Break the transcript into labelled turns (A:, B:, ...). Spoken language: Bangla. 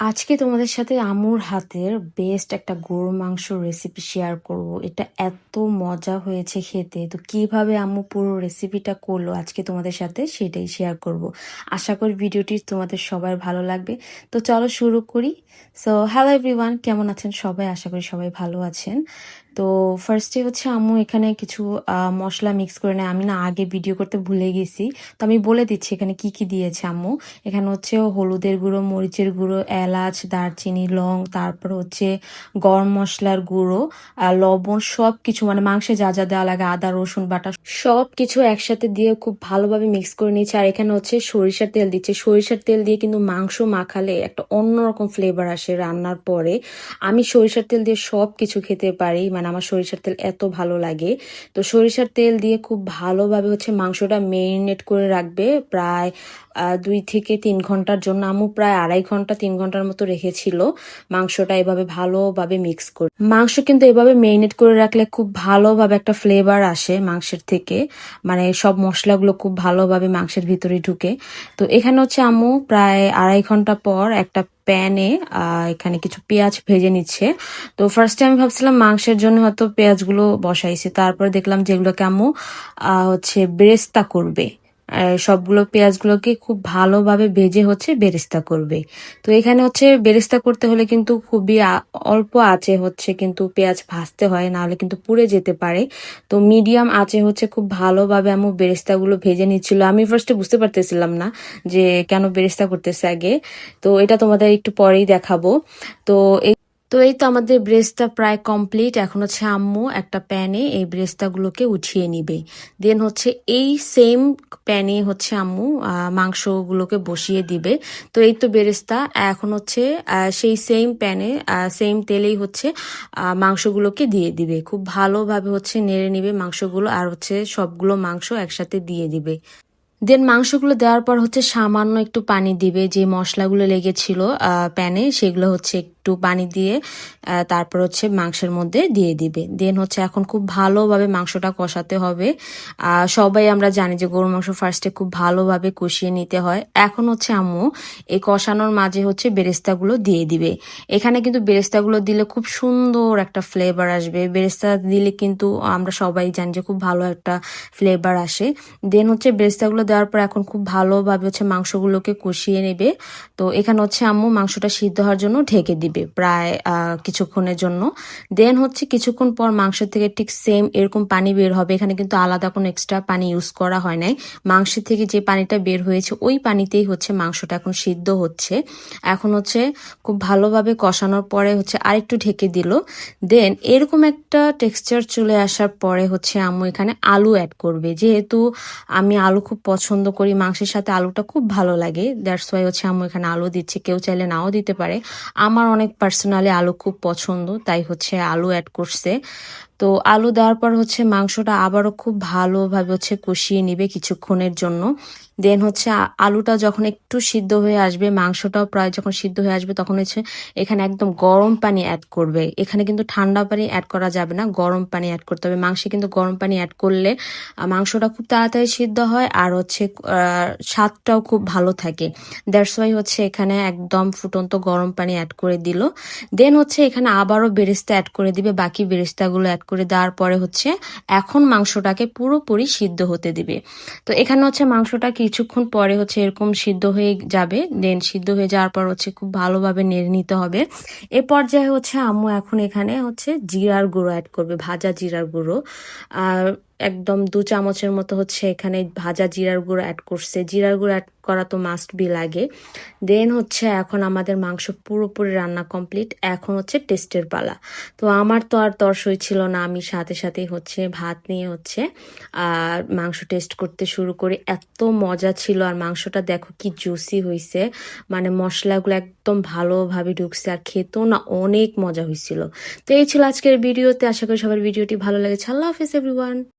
A: আজকে তোমাদের সাথে আমুর হাতের বেস্ট একটা গরুর মাংস রেসিপি শেয়ার করব। এটা এত মজা হয়েছে খেতে। তো কীভাবে আম্মু পুরো রেসিপিটা করল আজকে তোমাদের সাথে সেটাই শেয়ার করব। আশা করি ভিডিওটি তোমাদের সবার ভালো লাগবে। তো চলো শুরু করি। সো হ্যালো এভরিওয়ান কেমন আছেন সবাই? আশা করি সবাই ভালো আছেন। তো ফার্স্টে হচ্ছে আম্মু এখানে কিছু মশলা মিক্স করে নেয়। আমি না আগে ভিডিও করতে ভুলে গেছি। তো আমি বলে দিচ্ছি এখানে কি কি দিয়েছে আম্মু। এখানে হচ্ছে হলুদের গুঁড়ো, মরিচের গুঁড়ো, এলাচ, দারচিনি, লং, তারপর হচ্ছে গরম মশলার গুঁড়ো লবণ সব কিছু মানে মাংসে যা যা দেওয়া লাগে, আদা, রসুন, বাটা সব কিছু একসাথে দিয়ে খুব ভালোভাবে মিক্স করে নিয়েছে। আর এখানে হচ্ছে সরিষার তেল দিচ্ছে। সরিষার তেল দিয়ে কিন্তু মাংস মাখালে একটা অন্যরকম ফ্লেভার আসে রান্নার পরে। আমি সরিষার তেল দিয়ে সব কিছু খেতে পারি মানে আমার সরিষার তেল এত ভালো লাগে। তো সরিষার তেল দিয়ে খুব ভালোভাবে হচ্ছে মাংসটা মেরিনেট করে রাখবে। প্রায় দুই থেকে তিন ঘণ্টার জন্য। আমু প্রায় আড়াই ঘণ্টা, তিন ঘণ্টার মতো রেখেছিল মাংসটা এভাবে ভালোভাবে মিক্স করে। মাংস কিন্তু এভাবে মেরিনেট করে রাখলে খুব ভালোভাবে একটা ফ্লেভার আসে মাংসের থেকে। মানে সব মশলাগুলো খুব ভালোভাবে মাংসের ভিতরে ঢুকে। তো এখানে হচ্ছে আম্মু প্রায় আড়াই ঘণ্টা পর একটা প্যানে এখানে কিছু পেঁয়াজ ভেজে নিচ্ছে। তো ফার্স্টে আমি ভাবছিলাম মাংসের জন্য হয়তো পেঁয়াজগুলো বসাইছি। তারপর দেখলাম যেগুলোকে আম্মু হচ্ছে বেরেস্তা করবে। সবগুলো পেঁয়াজগুলোকে খুব ভালোভাবে ভেজে হচ্ছে বেরেস্তা করবে। তো এখানে হচ্ছে বেরেস্তা করতে হলে কিন্তু খুবই অল্প আঁচে হচ্ছে কিন্তু পেঁয়াজ ভাজতে হয় না হলে কিন্তু পুড়ে যেতে পারে। তো মিডিয়াম আঁচে হচ্ছে খুব ভালোভাবে আমি বেরেস্তাগুলো ভেজে নিচ্ছিল। আমি ফার্স্টে বুঝতে পারতেছিলাম না যে কেন বেরেস্তা করতেছে আগে। তো এটা তোমাদের একটু পরেই দেখাবো। তো তো এই তো আমাদের ব্রেস্তা প্রায় কমপ্লিট। এখন হচ্ছে আম্মু একটা প্যানে এই ব্রেস্তাগুলোকে উঠিয়ে নিবে। দেন হচ্ছে এই সেম প্যানে হচ্ছে আম্মু মাংসগুলোকে বসিয়ে দিবে। তো এই তো বেরেস্তা, এখন হচ্ছে সেই সেম প্যানে সেম তেলেই হচ্ছে মাংসগুলোকে দিয়ে দিবে। খুব ভালোভাবে হচ্ছে নেড়ে নিবে মাংসগুলো আর হচ্ছে সবগুলো মাংস একসাথে দিয়ে দিবে। দেন মাংসগুলো দেওয়ার পর হচ্ছে সামান্য একটু পানি দিবে। যে মশলাগুলো লেগেছিল প্যানে সেগুলো হচ্ছে একটু পানি দিয়ে তারপর হচ্ছে মাংসের মধ্যে দিয়ে দিবে। দেন হচ্ছে এখন খুব ভালোভাবে মাংসটা কষাতে হবে। সবাই আমরা জানি যে গরুর মাংস ফার্স্টে খুব ভালোভাবে কষিয়ে নিতে হয়। এখন হচ্ছে আম্মু, এই কষানোর মাঝে হচ্ছে বেরেস্তাগুলো দিয়ে দিবে। এখানে কিন্তু বেরেস্তাগুলো দিলে খুব সুন্দর একটা ফ্লেভার আসবে। বেরেস্তা দিলে কিন্তু আমরা সবাই জানি যে খুব ভালো একটা ফ্লেভার আসে। দেন হচ্ছে বেরেস্তাগুলো দেওয়ার পর এখন খুব ভালোভাবে হচ্ছে মাংসগুলোকে কষিয়ে নেবে। তো এখানে হচ্ছে আম্মু মাংসটা সিদ্ধ হওয়ার জন্য ঢেকে দিবে। প্রায় কিছুক্ষণের জন্য। দেন হচ্ছে কিছুক্ষণ পর মাংস থেকে ঠিক সেম এরকম পানি বের হবে। এখানে কিন্তু আলাদা কোনো এক্সট্রা পানি ইউজ করা হয় নাই। মাংস থেকে যে পানিটা বের হয়েছে, ওই পানিতেই হচ্ছে মাংসটা এখন সিদ্ধ হচ্ছে। এখন হচ্ছে খুব ভালোভাবে কষানোর পরে হচ্ছে আরেকটু ঢেকে দিল। দেন এরকম একটা টেক্সচার চলে আসার পরে হচ্ছে আম্মু এখানে আলু অ্যাড করবে। যেহেতু আমি আলু খুব পছন্দ করি, মাংসের সাথে আলুটা খুব ভালো লাগে। দ্যাটস ওয়াই হচ্ছে আম্মু এখানে আলু দিচ্ছে। কেউ চাইলে নাও দিতে পারে। আমার অনেক পার্সোনালি আলু খুব পছন্দ তাই হচ্ছে আলু অ্যাড করছে। তো আলু দেওয়ার পর হচ্ছে মাংসটা আবারও খুব ভালোভাবে হচ্ছে কষিয়ে নিবে কিছুক্ষণের জন্য। দেন হচ্ছে আলুটা যখন একটু সিদ্ধ হয়ে আসবে, মাংসটাও প্রায় যখন সিদ্ধ হয়ে আসবে তখন হচ্ছে এখানে একদম গরম পানি অ্যাড করবে। এখানে কিন্তু ঠান্ডা পানি অ্যাড করা যাবে না, গরম পানি অ্যাড করতে হবে। মাংসে কিন্তু গরম পানি অ্যাড করলে মাংসটা খুব তাড়াতাড়ি সিদ্ধ হয় আর হচ্ছে স্বাদটাও খুব ভালো থাকে। দ্যাটস ওয়াই হচ্ছে এখানে একদম ফুটন্ত গরম পানি অ্যাড করে দিল। দেন হচ্ছে এখানে আবারও বেরেস্তা অ্যাড করে দিবে, বাকি বেরেস্তাগুলো অ্যাড করে দেওয়ার পরে হচ্ছে এখন মাংসটাকে পুরোপুরি সিদ্ধ হতে দিবে। তো এখানে হচ্ছে মাংসটা কিছুক্ষণ পরে হচ্ছে এরকম সিদ্ধ হয়ে যাবে দেন সিদ্ধ হয়ে যাওয়ার পর হচ্ছে খুব ভালোভাবে নেড়ে নিতে হবে। এ পর্যায়ে হচ্ছে আম্মু এখন এখানে হচ্ছে জিরার গুঁড়ো অ্যাড করবে, ভাজা জিরার গুঁড়ো। আর একদম দু চামচের মতো হচ্ছে এখানে ভাজা জিরার গুঁড়ো অ্যাড করছে। জিরার গুঁড়ো অ্যাড করা তো মাস্ট বি লাগে। দেন হচ্ছে এখন আমাদের মাংস পুরোপুরি রান্না কমপ্লিট এখন হচ্ছে টেস্টের পালা। তো আমার তো আর তরসই ছিল না। আমি সাথে সাথে হচ্ছে ভাত নিয়ে হচ্ছে, আর মাংস টেস্ট করতে শুরু করি। এত মজা ছিল। আর মাংসটা দেখো কি জুসি হয়েছে মানে মশলাগুলো একদম ভালোভাবে ঢুকছে। আর খেতেও না অনেক মজা হয়েছিল তো এই ছিল আজকের ভিডিওতে। আশা করি সবার ভিডিওটি ভালো লেগেছে। আল্লাহ হাফিজ এভরিওয়ান